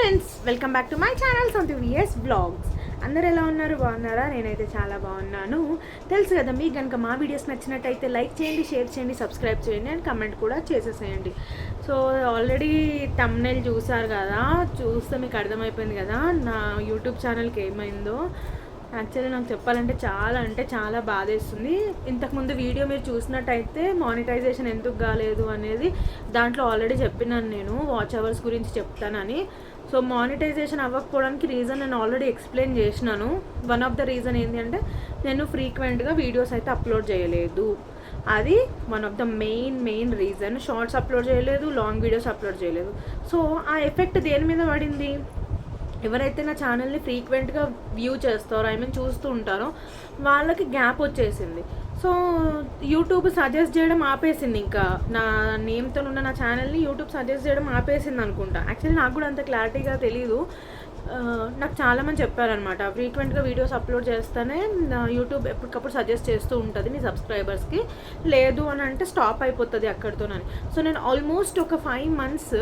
Friends welcome back to my channel సొంత VS blogs అందరు ఎలా ఉన్నారు? బాగున్నారా? నేనైతే చాలా బాగున్నాను. తెలుసు కదా మీకు కనుక మా వీడియోస్ నచ్చినట్టయితే లైక్ చేయండి షేర్ చేయండి సబ్స్క్రైబ్ చేయండి అండ్ కమెంట్ కూడా చేసేసేయండి. సో ఆల్రెడీ తమ్నెల్ చూసారు కదా చూస్తే మీకు అర్థమైపోయింది కదా నా యూట్యూబ్ ఛానల్కి ఏమైందో. యాక్చువల్లీ నాకు చెప్పాలంటే చాలా అంటే చాలా బాధేస్తుంది. ఇంతకుముందు వీడియో మీరు చూసినట్టయితే మానిటైజేషన్ ఎందుకు కాలేదు అనేది దాంట్లో ఆల్రెడీ చెప్పినాను నేను. వాచ్ అవర్స్ గురించి చెప్తానని. సో మానిటైజేషన్ అవ్వకపోవడానికి రీజన్ నేను ఆల్రెడీ ఎక్స్ప్లెయిన్ చేసినాను. వన్ ఆఫ్ ద రీజన్ ఏంటి అంటే నేను ఫ్రీక్వెంట్గా వీడియోస్ అయితే అప్లోడ్ చేయలేదు. అది one of the main main reason shorts upload చేయలేదు లాంగ్ వీడియోస్ అప్లోడ్ చేయలేదు. సో ఆ ఎఫెక్ట్ దేని మీద పడింది? ఎవరైతే నా ఛానల్ని ఫ్రీక్వెంట్గా వ్యూ చేస్తారో ఐ మీన్ చూస్తూ ఉంటారో వాళ్ళకి గ్యాప్ వచ్చేసింది. సో యూట్యూబ్ సజెస్ట్ చేయడం ఆపేసింది ఇంకా. నా నేమ్తో ఉన్న నా ఛానల్ని యూట్యూబ్ సజెస్ట్ చేయడం ఆపేసింది అనుకుంటా. యాక్చువల్లీ నాకు కూడా అంత క్లారిటీగా తెలియదు నాకు చాలామంది చెప్పారనమాట ఫ్రీక్వెంట్గా వీడియోస్ అప్లోడ్ చేస్తేనే నా యూట్యూబ్ ఎప్పటికప్పుడు సజెస్ట్ చేస్తూ ఉంటుంది మీ సబ్స్క్రైబర్స్కి లేదు అని అంటే స్టాప్ అయిపోతుంది అక్కడితోనని. సో నేను ఆల్మోస్ట్ ఒక ఫైవ్ మంత్స్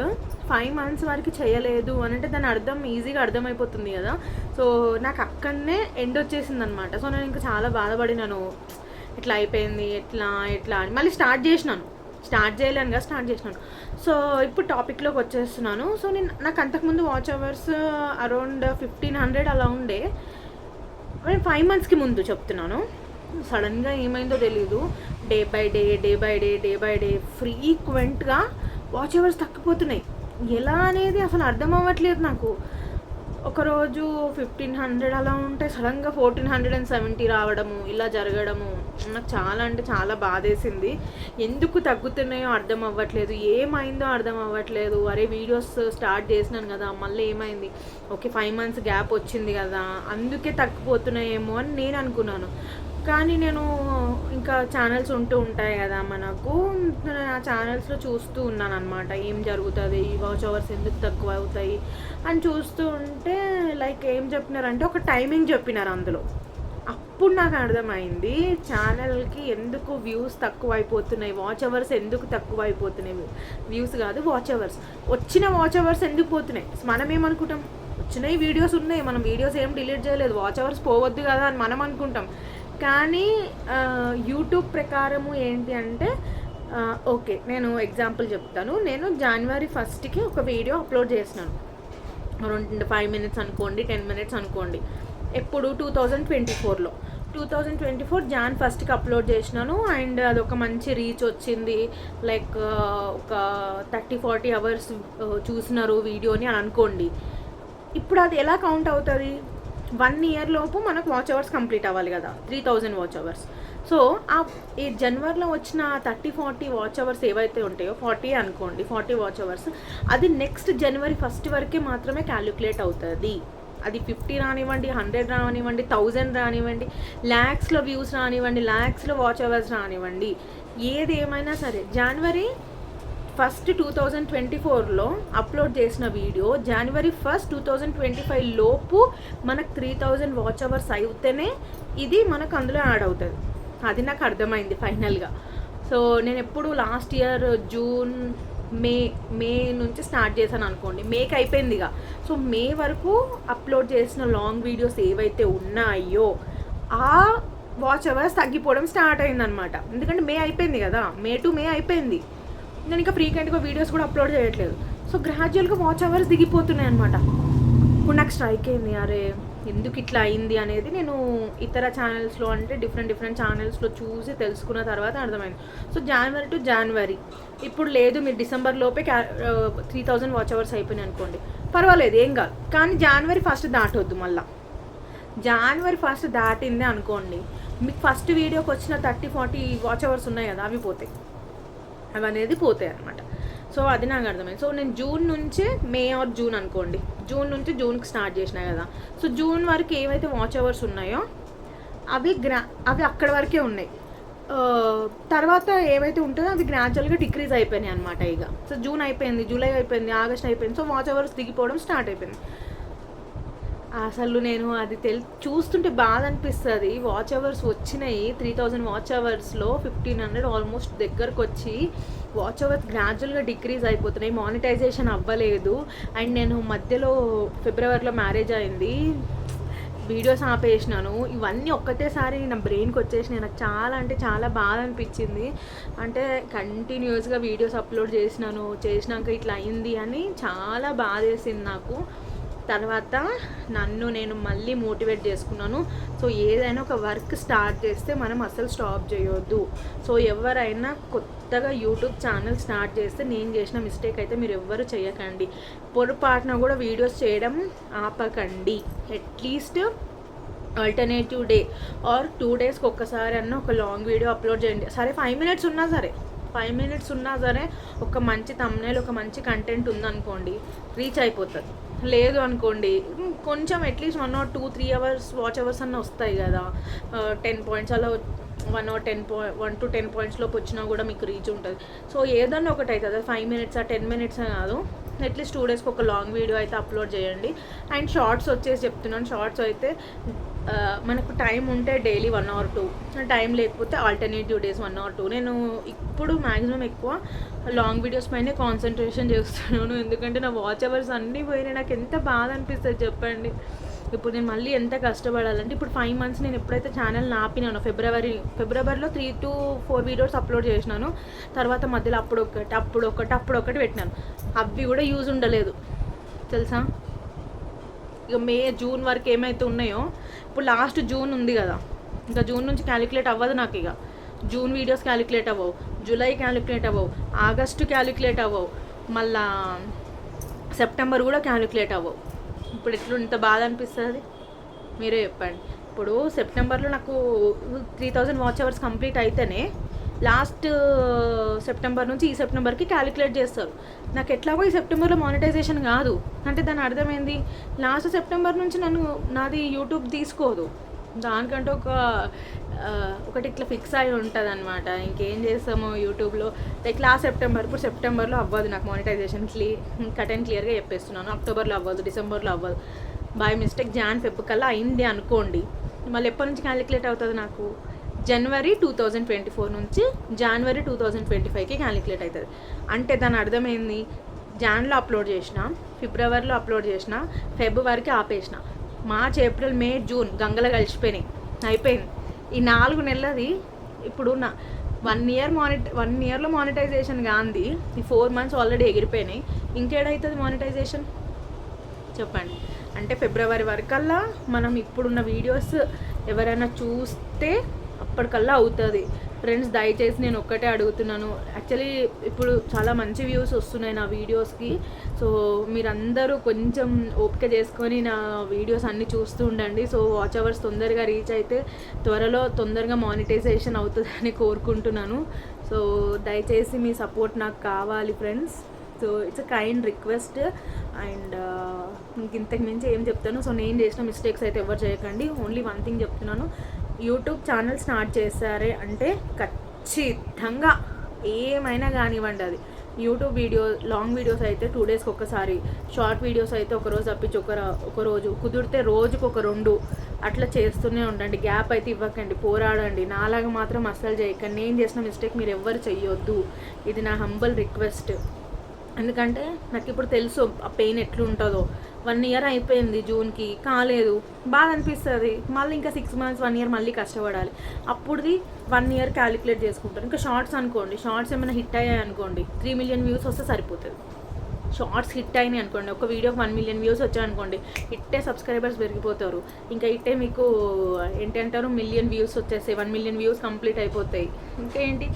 ఫైవ్ మంత్స్ వరకు చేయలేదు అని అంటే దాని అర్థం ఈజీగా అర్థమైపోతుంది కదా. సో నాకు అక్కడనే ఎండ్ వచ్చేసింది అనమాట సో నేను ఇంకా చాలా బాధపడినాను. ఇట్లా అయిపోయింది ఎట్లా ఎట్లా అని. మళ్ళీ స్టార్ట్ చేసినాను. స్టార్ట్ చేయలేనుగా స్టార్ట్ చేసినాను. సో ఇప్పుడు టాపిక్లోకి వచ్చేస్తున్నాను. సో నేను నాకు అంతకుముందు watch hours around fifteen hundred అలా ఉండే. నేను ఫైవ్ మంత్స్కి ముందు చెప్తున్నాను. సడన్గా ఏమైందో తెలీదు. Day by day day by day day by day ఫ్రీక్వెంట్గా వాచ్ అవర్స్ తగ్గిపోతున్నాయి. ఎలా అనేది అసలు అర్థం అవ్వట్లేదు నాకు. ఒకరోజు ఫిఫ్టీన్ హండ్రెడ్ అలా ఉంటే సడన్గా ఫోర్టీన్ హండ్రెడ్ అండ్ సెవెంటీ రావడము ఇలా జరగడము నాకు చాలా అంటే చాలా బాధేసింది. ఎందుకు తగ్గుతున్నాయో అర్థం అవ్వట్లేదు ఏమైందో అర్థం అవ్వట్లేదు. అరే వీడియోస్ స్టార్ట్ చేసినాను కదా మళ్ళీ ఏమైంది? ఓకే ఫైవ్ మంత్స్ గ్యాప్ వచ్చింది కదా అందుకే తగ్గిపోతున్నాయేమో అని నేను అనుకున్నాను. కానీ నేను ఇంకా ఛానల్స్ ఉంటూ ఉంటాయి కదా మనకు. ఆ ఛానల్స్లో చూస్తూ ఉన్నాను అనమాట ఏం జరుగుతుంది? వాచ్ అవర్స్ ఎందుకు తక్కువ అవుతాయి? అని చూస్తూ ఉంటే లైక్ ఏం చెప్పినారంటే ఒక టైమింగ్ చెప్పినారు అందులో. అప్పుడు నాకు అర్థమైంది ఛానల్కి ఎందుకు వ్యూస్ తక్కువ అయిపోతున్నాయి? వాచ్ అవర్స్ ఎందుకు తక్కువ అయిపోతున్నాయి? వ్యూస్ కాదు వాచ్ అవర్స్ వచ్చిన వాచ్ అవర్స్ ఎందుకు పోతున్నాయి? మనం ఏమనుకుంటాం? వచ్చినాయి వీడియోస్ ఉన్నాయి. మనం వీడియోస్ ఏం డిలీట్ చేయలేదు. వాచ్ అవర్స్ పోవద్దు కదా అని మనం అనుకుంటాం. కానీ యూట్యూబ్ ప్రకారము ఏంటి అంటే ఓకే నేను ఎగ్జాంపుల్ చెప్తాను. నేను జనవరి ఫస్ట్కి ఒక వీడియో అప్లోడ్ చేసినాను. రెండు ఫైవ్ మినిట్స్ అనుకోండి టెన్ మినిట్స్ అనుకోండి. ఎప్పుడు? టూ థౌజండ్ ట్వంటీ ఫోర్లో. Two thousand twenty four Jan ఫస్ట్కి అప్లోడ్ చేసినాను. అండ్ అది ఒక మంచి రీచ్ వచ్చింది. లైక్ ఒక థర్టీ ఫార్టీ అవర్స్ చూసినారు వీడియోని అని అనుకోండి. ఇప్పుడు అది ఎలా కౌంట్ అవుతుంది? వన్ ఇయర్ లోపు మనకు వాచ్ అవర్స్ కంప్లీట్ అవ్వాలి కదా three thousand watch hours so ఆ ఈ జనవరిలో వచ్చిన థర్టీ ఫార్టీ వాచ్ అవర్స్ ఏవైతే ఉంటాయో ఫార్టీ అనుకోండి ఫార్టీ వాచ్ అవర్స్ అది నెక్స్ట్ జనవరి ఫస్ట్ వరకే మాత్రమే క్యాలిక్యులేట్ అవుతుంది. అది ఫిఫ్టీ రానివ్వండి హండ్రెడ్ రానివ్వండి థౌజండ్ రానివ్వండి ల్యాక్స్లో వ్యూస్ రానివ్వండి ల్యాక్స్లో వాచ్ అవర్స్ రానివ్వండి ఏది ఏమైనా సరే. జనవరి ఫస్ట్ టూ థౌజండ్ ట్వంటీ ఫోర్లో అప్లోడ్ చేసిన వీడియో జనవరి first two thousand twenty five లోపు మనకు త్రీ థౌజండ్ వాచ్ అవర్స్ అయితేనే ఇది మనకు అందులో యాడ్ అవుతుంది. అది నాకు అర్థమైంది ఫైనల్గా. సో నేను ఎప్పుడు last year June May May నుంచి స్టార్ట్ చేశాను అనుకోండి. మేకి అయిపోయింది ఇక. సో మే వరకు అప్లోడ్ చేసిన లాంగ్ వీడియోస్ ఏవైతే ఉన్నాయో ఆ వాచ్ అవర్స్ తగ్గిపోవడం స్టార్ట్ అయిందనమాట. ఎందుకంటే మే అయిపోయింది కదా. మే టు మే అయిపోయింది. నేను ఇంకా ఫ్రీక్వెంట్గా వీడియోస్ కూడా అప్లోడ్ చేయట్లేదు. సో గ్రాడ్యువల్గా వాచ్ అవర్స్ దిగిపోతున్నాయి అనమాట ఇప్పుడు నాకు స్ట్రైక్ అయింది. అరే ఎందుకు ఇట్లా అయింది అనేది నేను ఇతర ఛానల్స్లో అంటే డిఫరెంట్ డిఫరెంట్ ఛానల్స్లో చూసి తెలుసుకున్న తర్వాత అర్థమైంది. సో జనవరి టు జనవరి ఇప్పుడు లేదు మీరు డిసెంబర్ లోపే త్రీ థౌజండ్ వాచ్ అవర్స్ అయిపోయినాయి అనుకోండి. పర్వాలేదు ఏం కాదు. కానీ జనవరి ఫస్ట్ దాటొద్దు మళ్ళీ. జనవరి ఫస్ట్ దాటింది అనుకోండి. మీకు ఫస్ట్ వీడియోకి వచ్చిన థర్టీ ఫార్టీ వాచ్ అవర్స్ ఉన్నాయి కదా అవి పోతాయి. అవి అనేది పోతాయి అనమాట సో అది నాకు అర్థమైంది. సో నేను జూన్ నుంచే మే ఆర్ జూన్ అనుకోండి. జూన్ నుంచి జూన్కి స్టార్ట్ చేసిన కదా. సో జూన్ వరకు ఏవైతే వాచ్ అవర్స్ ఉన్నాయో అవి గ్రా అవి అక్కడ వరకే ఉన్నాయి. తర్వాత ఏవైతే ఉంటుందో అవి గ్రాడ్యువల్గా డిక్రీజ్ అయిపోయినాయి అనమాట ఇక సో జూన్ అయిపోయింది జూలై అయిపోయింది ఆగస్ట్ అయిపోయింది. సో వాచ్ అవర్స్ దిగిపోవడం స్టార్ట్ అయిపోయింది. అసలు నేను అది తెల్ చూస్తుంటే బాధ అనిపిస్తుంది. వాచ్ అవర్స్ వచ్చినాయి. త్రీ థౌజండ్ వాచ్ అవర్స్లో ఫిఫ్టీన్ హండ్రెడ్ ఆల్మోస్ట్ దగ్గరకు వచ్చి వాచ్ అవర్స్ గ్రాడ్యువల్గా డిక్రీజ్ అయిపోతున్నాయి. మానిటైజేషన్ అవ్వలేదు. అండ్ నేను మధ్యలో ఫిబ్రవరిలో మ్యారేజ్ అయింది. వీడియోస్ ఆపేసినాను. ఇవన్నీ ఒక్కటేసారి నా బ్రెయిన్కి వచ్చేసినాయి. నాకు చాలా అంటే చాలా బాధ అనిపించింది. అంటే కంటిన్యూస్గా వీడియోస్ అప్లోడ్ చేసినాను. చేసినాక ఇట్లా అయింది అని చాలా బాధ వేసింది నాకు. తర్వాత నన్ను నేను మళ్ళీ మోటివేట్ చేసుకున్నాను. సో ఏదైనా ఒక వర్క్ స్టార్ట్ చేస్తే మనం అసలు స్టాప్ చేయొద్దు. సో ఎవరైనా కొత్తగా యూట్యూబ్ ఛానల్ స్టార్ట్ చేస్తే నేను చేసిన మిస్టేక్ అయితే మీరు ఎవ్వరు చేయకండి. పొరపాటున కూడా వీడియోస్ చేయడం ఆపకండి. At least alternative day or two డేస్కి ఒక్కసారి అన్న ఒక లాంగ్ వీడియో అప్లోడ్ చేయండి. సరే ఫైవ్ మినిట్స్ ఉన్నా సరే ఫైవ్ మినిట్స్ ఉన్నా సరే ఒక మంచి తమ్నేల్ ఒక మంచి కంటెంట్ ఉందనుకోండి రీచ్ అయిపోతుంది. లేదు అనుకోండి. కొంచెం at least one or two three hours watch hours అన్న వస్తాయి కదా. టెన్ పాయింట్స్ అలా one or ten point one to ten పాయింట్స్లోకి వచ్చినా కూడా మీకు రీచ్ ఉంటుంది. సో ఏదన్నా ఒకటి అవుతుంది ఫైవ్ మినిట్స్ టెన్ మినిట్స్ కాదు. అట్లీస్ట్ టూ డేస్కి ఒక లాంగ్ వీడియో అయితే అప్లోడ్ చేయండి. అండ్ షార్ట్స్ వచ్చేసి చెప్తున్నాను. షార్ట్స్ అయితే మనకు టైం ఉంటే daily one hour two. Time లేకపోతే alternative days one hour two. నేను ఇప్పుడు మ్యాక్సిమం ఎక్కువ లాంగ్ వీడియోస్ పైనే కాన్సన్ట్రేషన్ చేస్తున్నాను. ఎందుకంటే నా వాచ్ అవర్స్ అన్నీ పోయినాయి. నాకు ఎంత బాధ అనిపిస్తుంది చెప్పండి. ఇప్పుడు నేను మళ్ళీ ఎంత కష్టపడాలంటే ఇప్పుడు ఫైవ్ మంత్స్ నేను ఎప్పుడైతే ఛానల్ ఆపినానో ఫిబ్రవరి ఫిబ్రవరిలో three to four videos upload చేసినాను. తర్వాత మధ్యలో అప్పుడు ఒకటి అప్పుడు ఒకటి అప్పుడు ఒకటి పెట్టినాను. అవి కూడా యూజ్ ఉండలేదు. తెలుసా? ఇక మే జూన్ వరకు ఏమైతే ఉన్నాయో ఇప్పుడు లాస్ట్ జూన్ ఉంది కదా. ఇంకా జూన్ నుంచి క్యాలిక్యులేట్ అవ్వదు నాకు ఇక. జూన్ వీడియోస్ క్యాలిక్యులేట్ అవ్వవు. జూలై క్యాలిక్యులేట్ అవ్వవు. ఆగస్టు క్యాలిక్యులేట్ అవ్వవు. మళ్ళా సెప్టెంబర్ కూడా క్యాలిక్యులేట్ అవ్వవు. ఇప్పుడు ఎట్లా ఇంత బాధ అనిపిస్తుంది? మీరే చెప్పండి. ఇప్పుడు సెప్టెంబర్లో నాకు three thousand watch hours complete అయితేనే లాస్ట్ సెప్టెంబర్ నుంచి ఈ సెప్టెంబర్కి క్యాలిక్యులేట్ చేస్తారు. నాకు ఎట్లాగో ఈ సెప్టెంబర్లో మానిటైజేషన్ కాదు. అంటే దాని అర్థమైంది? లాస్ట్ సెప్టెంబర్ నుంచి నన్ను నాది యూట్యూబ్ తీసుకోదు. దానికంటే ఒక ఒకటి ఇట్లా ఫిక్స్ అయి ఉంటుంది అనమాట ఇంకేం చేస్తామో యూట్యూబ్లో లైక్ లాస్ట్ సెప్టెంబర్ ఇప్పుడు సెప్టెంబర్లో అవ్వదు నాకు మానిటైజేషన్ క్లీ కట్ అండ్ క్లియర్గా చెప్పేస్తున్నాను. అక్టోబర్లో అవ్వదు డిసెంబర్లో అవ్వదు. బై మిస్టేక్ జాన్ ఫెబ్ కల్లా అయింది అనుకోండి. మళ్ళీ ఎప్పటి నుంచి క్యాలిక్యులేట్ అవుతుంది నాకు? జనవరి టూ థౌజండ్ ట్వంటీ ఫోర్ నుంచి జనవరి టూ థౌజండ్ ట్వంటీ ఫైవ్కి క్యాలిక్యులేట్ అవుతుంది. అంటే దాని అర్థమైంది జాన్లో అప్లోడ్ చేసిన ఫిబ్రవరిలో అప్లోడ్ చేసిన ఫిబ్రవరికి ఆపేసిన. మార్చ్ ఏప్రిల్ మే జూన్ గంగలో కలిసిపోయినాయి. అయిపోయింది. ఈ నాలుగు నెలలది ఇప్పుడు నా వన్ ఇయర్ మానిట వన్ ఇయర్లో మానిటైజేషన్ కాంది ఈ ఫోర్ మంత్స్ ఆల్రెడీ ఎగిరిపోయినాయి. ఇంకేడవుతుంది మానిటైజేషన్? చెప్పండి. అంటే ఫిబ్రవరి వరకల్లా మనం ఇప్పుడున్న వీడియోస్ ఎవరైనా చూస్తే అప్పటికల్లా అవుతుంది. ఫ్రెండ్స్ దయచేసి నేను ఒక్కటే అడుగుతున్నాను. యాక్చువల్లీ ఇప్పుడు చాలా మంచి వ్యూస్ వస్తున్నాయి నా వీడియోస్కి సో మీరందరూ కొంచెం ఓపిక చేసుకొని నా వీడియోస్ అన్నీ చూస్తూ ఉండండి. సో వాచ్ అవర్స్ తొందరగా రీచ్ అయితే త్వరలో తొందరగా మానిటైజేషన్ అవుతుందని కోరుకుంటున్నాను. సో దయచేసి మీ సపోర్ట్ నాకు కావాలి friends so it's a kind request and ఇంక ఇంతకు మించి ఏం చెప్తాను. సో నేను చేసిన మిస్టేక్స్ అయితే ఎవరు చేయకండి. ఓన్లీ వన్ థింగ్ చెప్తున్నాను. యూట్యూబ్ ఛానల్ స్టార్ట్ చేశారే అంటే ఖచ్చితంగా ఏమైనా కానివ్వండి అది. యూట్యూబ్ వీడియో లాంగ్ వీడియోస్ అయితే టూ డేస్కి ఒక్కసారి షార్ట్ వీడియోస్ అయితే ఒక రోజు తప్పించి ఒక ఒక రోజు కుదిరితే రోజుకు ఒక రెండు అట్లా చేస్తూనే ఉండండి. గ్యాప్ అయితే ఇవ్వకండి పోరాడండి. నాలాగా మాత్రం అస్సలు చేయకండి. నేను చేసిన మిస్టేక్ మీరు ఎవ్వరు చెయ్యొద్దు. ఇది నా హంబల్ రిక్వెస్ట్. ఎందుకంటే నాకు ఇప్పుడు తెలుసు ఆ పెయిన్ ఎట్లుంటుందో. వన్ ఇయర్ అయిపోయింది జూన్కి. కాలేదు. బాధ అనిపిస్తుంది మళ్ళీ ఇంకా సిక్స్ మంత్స్ వన్ ఇయర్ మళ్ళీ కష్టపడాలి. అప్పుడుది వన్ ఇయర్ క్యాలిక్యులేట్ చేసుకుంటారు. ఇంకా షార్ట్స్ అనుకోండి. షార్ట్స్ ఏమైనా హిట్ అయ్యాయి అనుకోండి. త్రీ మిలియన్ వ్యూస్ వస్తే సరిపోతుంది. షార్ట్స్ హిట్ అయినాయి అనుకోండి. ఒక వీడియోకి వన్ మిలియన్ వ్యూస్ వచ్చాయనుకోండి ఇట్టే సబ్స్క్రైబర్స్ పెరిగిపోతారు. ఇంకా ఇట్టే మీకు ఏంటంటారు మిలియన్ వ్యూస్ వచ్చేస్తాయి. వన్ మిలియన్ వ్యూస్ కంప్లీట్ అయిపోతాయి. ఇంకా ఏంటి?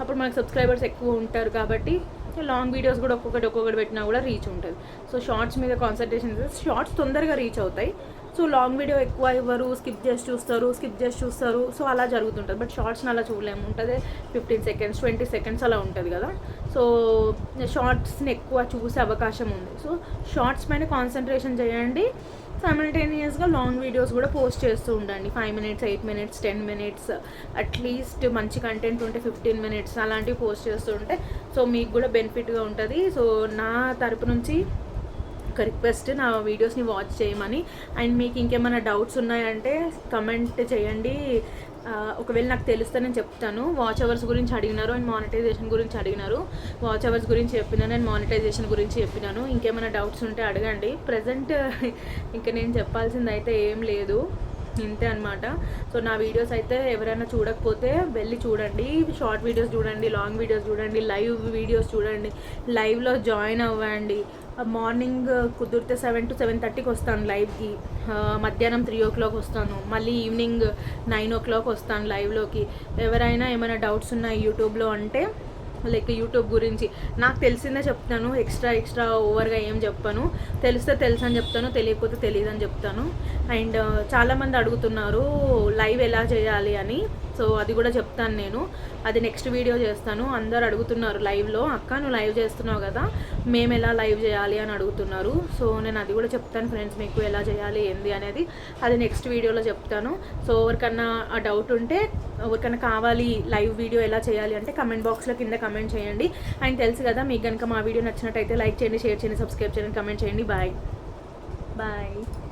అప్పుడు మనకు సబ్స్క్రైబర్స్ ఎక్కువ ఉంటారు కాబట్టి లాంగ్ వీడియోస్ కూడా ఒక్కొక్కటి ఒక్కొక్కటి పెట్టినా కూడా రీచ్ ఉంటుంది. సో షార్ట్స్ మీద కాన్సన్ట్రేషన్ షార్ట్స్ తొందరగా రీచ్ అవుతాయి. సో లాంగ్ వీడియో ఎక్కువ ఇవ్వరు స్కిప్ చేసి చూస్తారు స్కిప్ చేసి చూస్తారు. సో అలా జరుగుతుంటుంది. బట్ షార్ట్స్ని అలా చూడలేము. ఉంటుంది. ఫిఫ్టీన్ సెకండ్స్ ట్వంటీ సెకండ్స్ అలా ఉంటుంది కదా. సో షార్ట్స్ని ఎక్కువ చూసే అవకాశం ఉంది. సో షార్ట్స్ పైన కాన్సన్ట్రేషన్ చేయండి. సైమల్టేనియస్గా లాంగ్ వీడియోస్ కూడా పోస్ట్ చేస్తూ ఉండండి. Five minutes eight minutes ten minutes at least మంచి కంటెంట్ ఉంటే ఫిఫ్టీన్ మినిట్స్ అలాంటివి పోస్ట్ చేస్తూ ఉంటే సో మీకు కూడా బెనిఫిట్గా ఉంటుంది. సో నా తరపు నుంచి ఒక రిక్వెస్ట్ నా వీడియోస్ని వాచ్ చేయమని. అండ్ మీకు ఇంకేమైనా డౌట్స్ ఉన్నాయంటే కమెంట్ చేయండి. ఒకవేళ నాకు తెలిస్తే నేను చెప్తాను. వాచ్ అవర్స్ గురించి అడిగినారు అండ్ మానిటైజేషన్ గురించి అడిగినారు. వాచ్ అవర్స్ గురించి చెప్పినాను అండ్ మానిటైజేషన్ గురించి చెప్పినాను. ఇంకేమైనా డౌట్స్ ఉంటే అడగండి. ప్రజెంట్ ఇంకా నేను చెప్పాల్సింది అయితే ఏం లేదు. ఇంతే అనమాట సో నా వీడియోస్ అయితే ఎవరైనా చూడకపోతే వెళ్ళి చూడండి. షార్ట్ వీడియోస్ చూడండి లాంగ్ వీడియోస్ చూడండి లైవ్ వీడియోస్ చూడండి. లైవ్లో జాయిన్ అవ్వండి. మార్నింగ్ కుదిరితే సెవెన్ టు సెవెన్ థర్టీకి వస్తాను లైవ్కి. మధ్యాహ్నం త్రీ ఓ క్లాక్ వస్తాను. మళ్ళీ ఈవినింగ్ నైన్ ఓ క్లాక్ వస్తాను లైవ్లోకి. ఎవరైనా ఏమైనా డౌట్స్ ఉన్నాయి యూట్యూబ్లో అంటే లైక్ యూట్యూబ్ గురించి. నాకు తెలిసిందే చెప్తాను. ఎక్స్ట్రా ఎక్స్ట్రా ఓవర్గా ఏం చెప్పను. తెలిస్తే తెలుసు అని చెప్తాను తెలియకపోతే తెలియదు అని చెప్తాను. అండ్ చాలామంది అడుగుతున్నారు లైవ్ ఎలా చేయాలి అని. సో అది కూడా చెప్తాను నేను. అది నెక్స్ట్ వీడియో చేస్తాను. అందరు అడుగుతున్నారు లైవ్లో అక్క నువ్వు లైవ్ చేస్తున్నావు కదా మేము ఎలా లైవ్ చేయాలి? అని అడుగుతున్నారు. సో నేను అది కూడా చెప్తాను ఫ్రెండ్స్ మీకు ఎలా చేయాలి ఏంది? అనేది అది నెక్స్ట్ వీడియోలో చెప్తాను. సో ఎవరికన్నా ఆ డౌట్ ఉంటే ఎవరికైనా కావాలి లైవ్ వీడియో ఎలా చేయాలి అంటే కమెంట్ బాక్స్లో కింద కమెంట్ చేయండి. అండ్ తెలుసు కదా మీకు కనుక మా వీడియో నచ్చినట్టయితే లైక్ చేయండి షేర్ చేయండి సబ్స్క్రైబ్ చేయండి కమెంట్ చేయండి. Bye bye